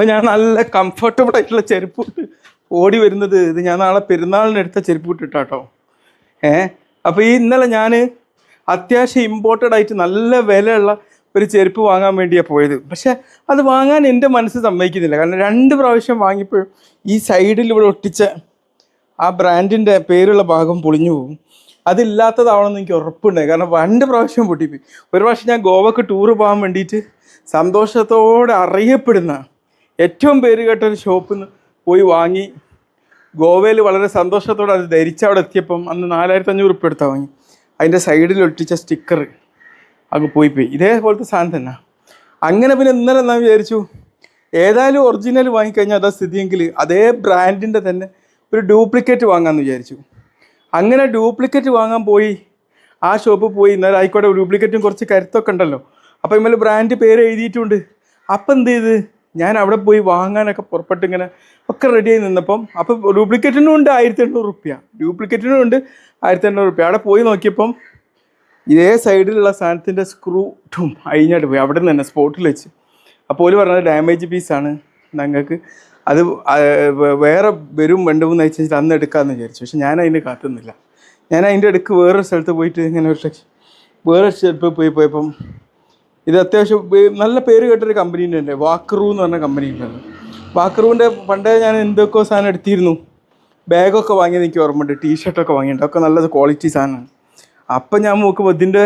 അപ്പോൾ ഞാൻ നല്ല കംഫർട്ടബിൾ ആയിട്ടുള്ള ചെരുപ്പ് ഇട്ട് ഓടി വരുന്നത് ഇത് ഞാൻ നാളെ പെരുന്നാളിന് എടുത്ത ചെരുപ്പ് ഇട്ടിട്ടാട്ടോ ഏ? അപ്പോൾ ഈ ഇന്നലെ ഞാൻ അത്യാവശ്യം ഇമ്പോർട്ടഡ് ആയിട്ട് നല്ല വിലയുള്ള ഒരു ചെരുപ്പ് വാങ്ങാൻ വേണ്ടിയാണ് പോയത്. പക്ഷേ അത് വാങ്ങാൻ എന്റെ മനസ്സ് സമ്മതിക്കുന്നില്ല. കാരണം രണ്ട് പ്രാവശ്യം വാങ്ങിയപ്പോഴും ഈ സൈഡിൽ ഇവിടെ ഒട്ടിച്ച ആ ബ്രാൻഡിന്റെ പേരുള്ള ഭാഗം പൊളിഞ്ഞു പോകും അതില്ലാത്തതാവണമെന്ന് എനിക്ക് ഉറപ്പുണ്ട്. കാരണം രണ്ട് പ്രാവശ്യം പൊട്ടിപ്പോയി. ഒരു പ്രാവശ്യം ഞാൻ ഗോവക്ക് ടൂറ് പോകാൻ വേണ്ടിയിട്ട് സന്തോഷത്തോടെ അറിയപ്പെടുന്ന ഏറ്റവും പേര് കേട്ടൊരു ഷോപ്പിൽ നിന്ന് പോയി വാങ്ങി. ഗോവയിൽ വളരെ സന്തോഷത്തോടെ അത് ധരിച്ച് അവിടെ എത്തിയപ്പം അന്ന് നാലായിരത്തി അഞ്ഞൂറ് ഉറുപ്പ് എടുത്താൽ വാങ്ങി അതിന്റെ സൈഡിൽ ഒട്ടിച്ച സ്റ്റിക്കർ അങ്ങ് പോയി പോയി. ഇതേപോലത്തെ സാധനം തന്നെ. അങ്ങനെ പിന്നെ ഇന്നലെ ഞാൻ വിചാരിച്ചു ഏതായാലും ഒറിജിനൽ വാങ്ങിക്കഴിഞ്ഞാൽ അതാ സ്ഥിതിയെങ്കിൽ അതേ ബ്രാൻഡിന്റെ തന്നെ ഒരു ഡ്യൂപ്ലിക്കേറ്റ് വാങ്ങാമെന്ന് വിചാരിച്ചു. അങ്ങനെ ഡ്യൂപ്ലിക്കേറ്റ് വാങ്ങാൻ പോയി. ആ ഷോപ്പ് പോയി. ഇന്നലെ ആയിക്കോട്ടെ ഡ്യൂപ്ലിക്കേറ്റും കുറച്ച് കരുത്തൊക്കെ ഉണ്ടല്ലോ. അപ്പോൾ ഇമ്മൽ ബ്രാൻഡ് പേര് എഴുതിയിട്ടുണ്ട്. അപ്പം എന്ത് ചെയ്ത്? ഞാൻ അവിടെ പോയി വാങ്ങാനൊക്കെ പുറപ്പെട്ട് ഇങ്ങനെ ഒക്കെ റെഡി ആയി നിന്നപ്പം അപ്പം ഡ്യൂപ്ലിക്കേറ്റിനും ഉണ്ട് ആയിരത്തി എണ്ണൂറ് റുപ്യ. ഡ്യൂപ്ലിക്കേറ്റിനും ഉണ്ട് ആയിരത്തി എണ്ണൂറ് റുപ്യ. അവിടെ പോയി നോക്കിയപ്പം ഇതേ സൈഡിലുള്ള സാധനത്തിന്റെ സ്ക്രൂ ടും അഴിഞ്ഞാട്ട് പോയി. അവിടെ നിന്ന് തന്നെ സ്പോട്ടിൽ വെച്ച്. അപ്പോൾ ഓൽ പറഞ്ഞത് ഡാമേജ് പീസാണ് ഞങ്ങൾക്ക്. അത് വേറെ വരും രണ്ട് മൂന്ന് ആഴ്ച അന്ന് എടുക്കാമെന്ന് വിചാരിച്ചു. പക്ഷെ ഞാൻ അതിന് കാത്തുന്നില്ല. ഞാൻ അതിന്റെ അടുക്ക് വേറൊരു സ്ഥലത്ത് പോയിട്ട് ഇങ്ങനെ ഒരു വേറൊരു സ്ഥലത്ത് പോയി പോയപ്പം ഇത് അത്യാവശ്യം നല്ല പേര് കേട്ടൊരു കമ്പനി ഉണ്ട് വാക്കറൂ എന്ന് പറഞ്ഞ കമ്പനി ഉണ്ടല്ലോ വാക്കറൂവിന്റെ പണ്ടേ ഞാൻ എന്തൊക്കെ സാധനം എടുത്തിരുന്നു. ബാഗൊക്കെ വാങ്ങിയത് എനിക്ക് ഓർമ്മയുണ്ട്. ടീഷർട്ടൊക്കെ വാങ്ങിയിട്ടുണ്ട്. അതൊക്കെ നല്ലത് ക്വാളിറ്റി സാധനമാണ്. അപ്പം ഞാൻ നോക്കുമ്പോൾ ഇതിന്റെ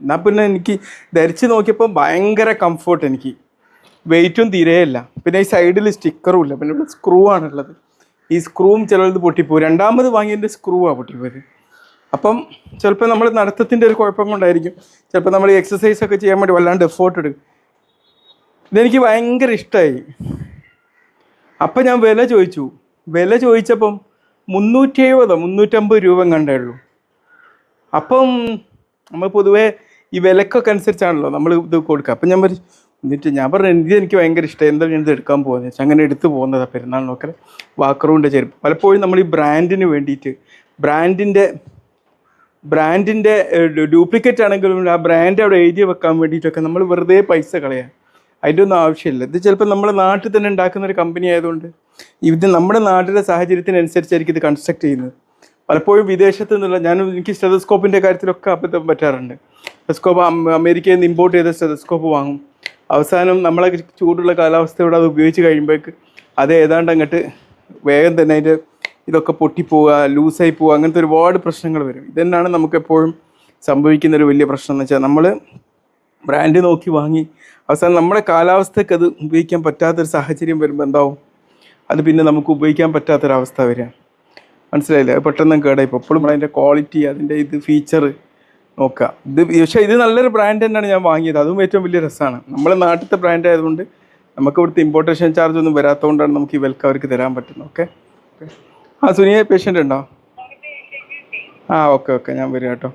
എന്നാൽ പിന്നെ എനിക്ക് ധരിച്ച് നോക്കിയപ്പോൾ ഭയങ്കര കംഫോർട്ട് എനിക്ക്. വെയിറ്റും തീരെയല്ല പിന്നെ ഈ സൈഡിൽ സ്റ്റിക്കറും ഇല്ല. പിന്നെ ഇവിടെ സ്ക്രൂ ആണുള്ളത്. ഈ സ്ക്രൂവും ചിലത് പൊട്ടിപ്പോകും രണ്ടാമത് വാങ്ങിയതിന്റെ സ്ക്രൂ ആണ് പൊട്ടിപ്പോയത്. അപ്പം ചിലപ്പോൾ നമ്മൾ നടത്തത്തിന്റെ ഒരു കുഴപ്പം കൊണ്ടായിരിക്കും. ചിലപ്പോൾ നമ്മൾ എക്സസൈസ് ഒക്കെ ചെയ്യാൻ വേണ്ടി വല്ലാണ്ട് എഫേർട്ട് എടുക്കും. ഇതെനിക്ക് ഭയങ്കര ഇഷ്ടമായി അപ്പം ഞാൻ വില ചോദിച്ചു. വില ചോദിച്ചപ്പം മുന്നൂറ്റി എഴുപതോ മുന്നൂറ്റമ്പത് രൂപ കണ്ടേ ഉള്ളൂ അപ്പം നമ്മൾ പൊതുവേ ഈ വിലക്കൊക്കെ അനുസരിച്ചാണല്ലോ നമ്മൾ ഇത് കൊടുക്കുക. അപ്പം ഞാൻ പറഞ്ഞു എന്നിട്ട് ഞാൻ പറഞ്ഞു ഇത് എനിക്ക് ഭയങ്കര ഇഷ്ടം എന്താ ഞാൻ ഇത് എടുക്കാൻ പോകുന്നത് വെച്ചാൽ അങ്ങനെ എടുത്തു പോകുന്നതാണ് പെരുന്നാളിനൊക്കെ വാക്കറൂന്റെ ചെരുപ്പ്. പലപ്പോഴും നമ്മൾ ഈ ബ്രാൻഡിന് വേണ്ടിയിട്ട് ബ്രാൻഡിന്റെ ബ്രാൻഡിന്റെ ഡ്യൂപ്ലിക്കേറ്റ് ആണെങ്കിലും ആ ബ്രാൻഡ് അവിടെ എഴുതി വെക്കാൻ വേണ്ടിയിട്ടൊക്കെ നമ്മൾ വെറുതെ പൈസ കളയാം. അതിന്റെ ഒന്നും ആവശ്യമില്ല. ഇത് ചിലപ്പോൾ നമ്മുടെ നാട്ടിൽ തന്നെ ഉണ്ടാക്കുന്ന ഒരു കമ്പനി ആയതുകൊണ്ട് ഇത് നമ്മുടെ നാട്ടിലെ സാഹചര്യത്തിനനുസരിച്ചായിരിക്കും ഇത് കൺസ്ട്രക്ട് ചെയ്യുന്നത്. പലപ്പോഴും വിദേശത്ത് നിന്നുള്ള ഞാൻ എനിക്ക് സ്റ്റെതസ്കോപ്പിന്റെ കാര്യത്തിലൊക്കെ അബദ്ധം പറ്റാറുണ്ട്. സ്റ്റെതസ്കോപ്പ് അമേരിക്കയിൽ നിന്ന് ഇമ്പോർട്ട് ചെയ്ത സ്റ്റെതസ്കോപ്പ് വാങ്ങും. അവസാനം നമ്മളെ ചൂടുള്ള കാലാവസ്ഥയോടെ അത് ഉപയോഗിച്ച് കഴിയുമ്പോഴേക്ക് അത് ഏതാണ്ട് അങ്ങോട്ട് വേഗം തന്നെ അതിന്റെ ഇതൊക്കെ പൊട്ടിപ്പോവുക ലൂസായി പോവുക അങ്ങനത്തെ ഒരുപാട് പ്രശ്നങ്ങൾ വരും. ഇതന്നെയാണ് നമുക്കെപ്പോഴും സംഭവിക്കുന്ന ഒരു വലിയ പ്രശ്നം എന്ന് വെച്ചാൽ നമ്മൾ ബ്രാൻഡ് നോക്കി വാങ്ങി അവസാനം നമ്മുടെ കാലാവസ്ഥയ്ക്ക് അത് ഉപയോഗിക്കാൻ പറ്റാത്തൊരു സാഹചര്യം വരുമ്പോൾ എന്താവും? അത് പിന്നെ നമുക്ക് ഉപയോഗിക്കാൻ പറ്റാത്തൊരവസ്ഥ വരിക. മനസ്സിലായില്ലേ? പെട്ടെന്ന് കേടായി ഇപ്പോൾ എപ്പോഴും അതിന്റെ ക്വാളിറ്റി അതിന്റെ ഇത് ഫീച്ചർ നോക്കുക. ഇത് പക്ഷേ ഇത് നല്ലൊരു ബ്രാൻഡ് തന്നെയാണ് ഞാൻ വാങ്ങിയത്. അതും ഏറ്റവും വലിയ രസമാണ്. നമ്മളെ നാട്ടിലത്തെ ബ്രാൻഡ് ആയതുകൊണ്ട് നമുക്ക് ഇവിടുത്തെ ഇമ്പോർട്ടേഷൻ ചാർജ് ഒന്നും വരാത്തതുകൊണ്ടാണ് നമുക്ക് ഈ വെൽക്കം അവർക്ക് തരാൻ പറ്റുന്നത്. ഓക്കെ ആ സുനിയെ പേഷ്യന്റ് ഉണ്ടോ? ആ ഓക്കെ ഓക്കെ ഞാൻ വരാം കേട്ടോ